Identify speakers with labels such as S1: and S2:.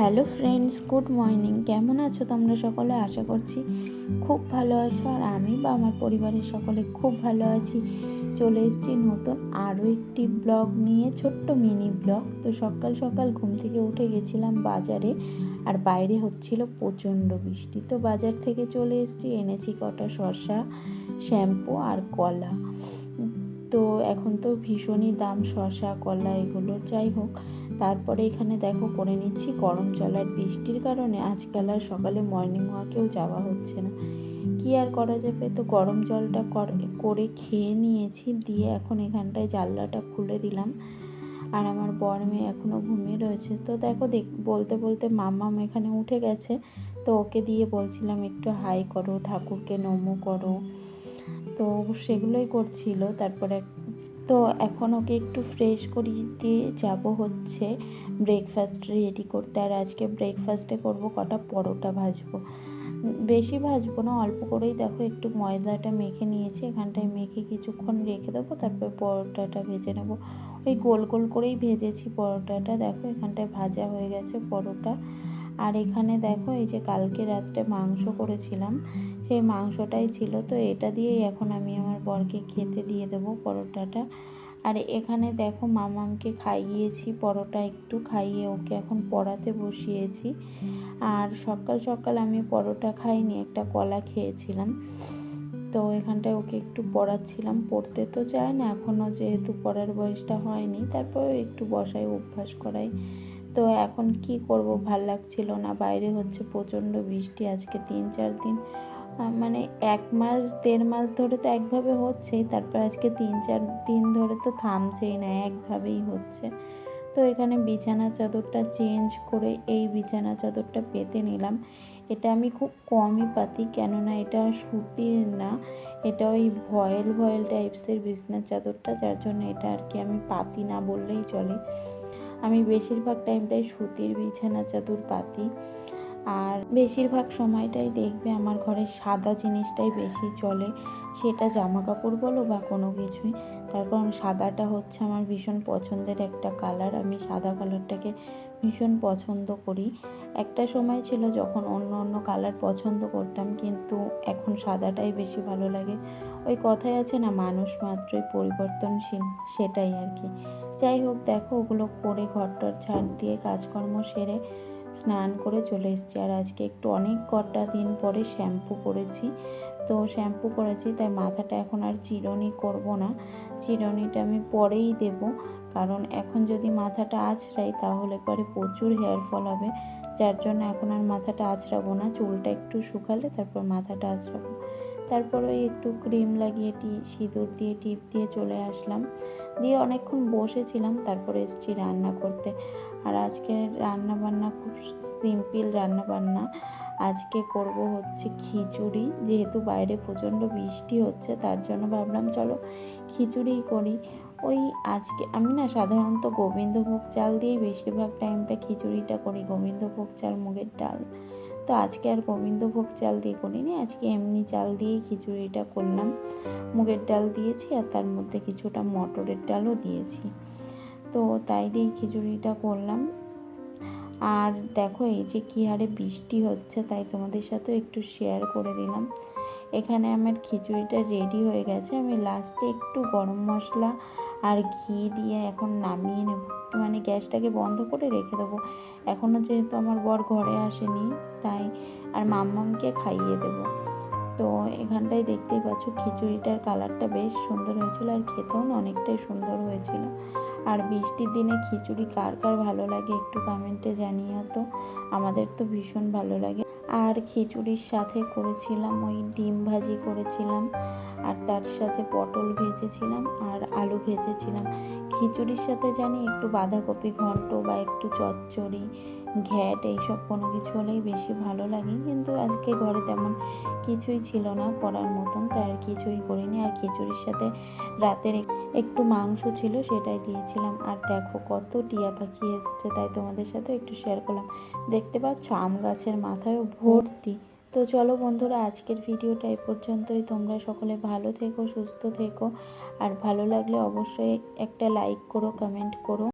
S1: Hello friends, good morning. কেমন আছো তোমরা সকলে? আশা করছি খুব ভালো আছো। আর আমি বা আমার পরিবারের সকলে খুব ভালো আছি। চলে এসেছি নতুন আরও একটি ব্লগ নিয়ে, ছোট্ট মিনি ব্লগ। তো সকাল সকাল ঘুম থেকে উঠে গেছিলাম বাজারে, আর বাইরে হচ্ছিল প্রচণ্ড বৃষ্টি। তো বাজার থেকে চলে এসেছি, এনেছি কটা শসা, শ্যাম্পু আর কলা। তো এখন তো ভীষণই দাম শসা, কলা এগুলো যাই হোক। তারপরে এখানে দেখো করে নিচ্ছি গরম জল আর বৃষ্টির কারণে আজকাল আর সকালে মর্নিং ওয়াকেও যাওয়া হচ্ছে না। কি আর করা যাবে? তো গরম জলটা করে খেয়ে নিয়েছি, দিয়ে এখন এখানটায় জানলাটা খুলে দিলাম। আর আমার বর মেয়ে এখনও ঘুমিয়ে রয়েছে। তো দেখো দেখ, বলতে বলতে মাম্মাম এখানে উঠে গেছে। তো ওকে দিয়ে বলছিলাম একটু হাই করো, ঠাকুরকে নমো করো। তো সেগুলোই করছিল। তারপরে তো এখন ওকে একটু ফ্রেশ করিয়ে দিয়ে যাব হচ্ছে ব্রেকফাস্ট রেডি করতে। আর আজকে ব্রেকফাস্টে করব কটা পরোটা ভাজবো। বেশি ভাজবো না, অল্প করেই দেখো একটু ময়দাটা মেখে নিয়েছি। এখানটায় মেখে কিছুক্ষণ রেখে দেবো, তারপর পরোটাটা ভেজে নেব। ওই গোল গোল করেই ভেজেছি পরোটাটা। দেখো এখানটায় ভাজা হয়ে গেছে পরোটা। আর এখানে দেখো, এই যে কালকে রাত্রে মাংস করেছিলাম, সেই মাংসটাই ছিল। তো এটা দিয়েই এখন আমি আমার বরকে খেতে দিয়ে দেবো পরোটাটা। আর এখানে দেখো, মামামকে খাইয়েছি পরোটা একটু, খাইয়ে ওকে এখন পড়াতে বসিয়েছি। আর সকাল সকাল আমি পরোটা খাইনি, একটা কলা খেয়েছিলাম। তো এখানটায় ওকে একটু পড়াচ্ছিলাম, পড়তে তো চায় না এখনও যেহেতু পড়ার বয়সটা হয়নি, তারপরেও একটু বসাই অভ্যাস করাই তো এখন কি করব? ভালো লাগছিল না। বাইরে হচ্ছে প্রচণ্ড বৃষ্টি আজকে তিন, চার দিন। মানে এক মাস, দেড় মাস ধরে তো একভাবে হচ্ছেই তারপর আজকে তিন, চার দিন ধরে তো থামছেই না, একভাবেই হচ্ছে। তো এখানে বিছানা চাদরটা চেঞ্জ করে এই বিছানা চাদরটা পেতে নিলাম। এটা আমি খুব কমই পাতি, কেননা এটা সুতির না। এটা ওই ভয়েল ভয়েল টাইপসের বিছানা চাদরটা, যার জন্য এটা আর কি আমি পাতি না বললেই চলে। আমি বেশিরভাগ টাইমটাই সুতির বিছানা, চাদর, পাতি। আর বেশিরভাগ সময়টাই দেখবে আমার ঘরে সাদা জিনিসটাই বেশি চলে। সেটা জামা কাপড় বলো বা কোনো কিছুই। তার কারণ সাদাটা হচ্ছে আমার ভীষণ পছন্দের একটা কালার আমি সাদা কালারটাকে ভীষণ পছন্দ করি। একটা সময় ছিল যখন অন্য অন্য কালার পছন্দ করতাম, কিন্তু এখন সাদাটাই বেশি ভালো লাগে। ওই কথাই আছে না, মানুষ মাত্রই পরিবর্তনশীল, সেটাই আর কি। যাই হোক, দেখো, ওগুলো করে ঘরটার ছাড় দিয়ে কাজকর্ম সেরে স্নান করে চলে এসেছি। আর আজকে একটু অনেক কটা দিন পরে শ্যাম্পু করেছি। তো শ্যাম্পু করেছি, তাই মাথাটা এখন আর চিরনি করব না। চিরনিটা আমি পরেই দেব। কারণ এখন যদি মাথাটা আছড়াই, তাহলে পরে প্রচুর হেয়ার ফল হবে। যার জন্য এখন আর মাথাটা আছড়াবো না। চুলটা একটু শুকালে তারপর মাথাটা আছড়াবো। তারপর একটু ক্রিম লাগিয়ে টি, সিঁদুর দিয়ে, টিপ দিয়ে চলে আসলাম। দিয়ে অনেকক্ষণ বসেছিলাম, তারপরে এসেছি রান্না করতে। আর আজকে রান্না বান্না খুব সিম্পল রান্না বান্না আজকে করব হচ্ছে খিচুড়ি। যেহেতু বাইরে প্রচণ্ড বৃষ্টি হচ্ছে, তার জন্য ভাবলাম চলো খিচুড়িই করি। ওই আজকে আমি না সাধারণত গোবিন্দভোগ চাল দিয়েই বেশিরভাগ টাইমটা খিচুড়িটা করি, গোবিন্দভোগ চাল, মুগের ডাল। তো আজকে আর গোবিন্দভোগ চাল দিয়ে করিনি, আজকে এমনি চাল দিয়েই খিচুড়িটা করলাম। মুগের ডাল দিয়েছি আর তার মধ্যে কিছুটা মটরের ডালও দিয়েছি। তো তাই দিয়েই খিচুড়িটা করলাম। আর দেখো এই যে কী হারে বৃষ্টি হচ্ছে, তাই তোমাদের সাথেও একটু শেয়ার করে দিলাম। এখানে আমার খিচুড়িটা রেডি হয়ে গেছে। আমি লাস্টে একটু গরম মশলা আর ঘি দিয়ে এখন নামিয়ে নেব। মানে গ্যাসটাকে বন্ধ করে রেখে দেবো। এখনও যেহেতু আমার বর ঘরে আসেনি, তাই আর মাম্মামকে খাইয়ে দেবো। তো এখানটায় দেখতেই পাচ্ছ খিচুড়িটার কালারটা বেশ সুন্দর হয়েছিল আর খেতেও না অনেকটাই সুন্দর হয়েছিল। আর বৃষ্টির দিনে খিচুড়ি কার কার ভালো লাগে একটু কমেন্টে জানিও তো। আমাদের তো ভীষণ ভালো লাগে। আর খিচুড়ির সাথে করেছিলাম, ওই ডিম ভাজি করেছিলাম, আর তার সাথে পটল ভেজেছিলাম আর আলু ভেজেছিলাম। খিচুড়ির সাথে জানি একটু বাঁধাকপি ঘন্ট বা একটু চচ্চড়ি ঘ্যাট, এইসব কোনো কিছু হলেই বেশি ভালো লাগে। কিন্তু আজকে ঘরে তেমন কিছুই ছিল না করার মতন, তাই আর কিছুই করিনি। আর খিচুড়ির সাথে রাতের একটু মাংস ছিল, সেটাই দিয়েছিলাম। আর দেখো কত টিয়া পাখি এসছে, তাই তোমাদের সাথে একটু শেয়ার করলাম। দেখতে পাচ্ছ আম গাছের মাথায়ও ভর্তি। তো চলো বন্ধুরা, আজকের ভিডিওটা এ পর্যন্তই। তোমরা সকলে ভালো থেকো, সুস্থ থেকো। আর ভালো লাগলে অবশ্যই একটা লাইক করো কমেন্ট করো।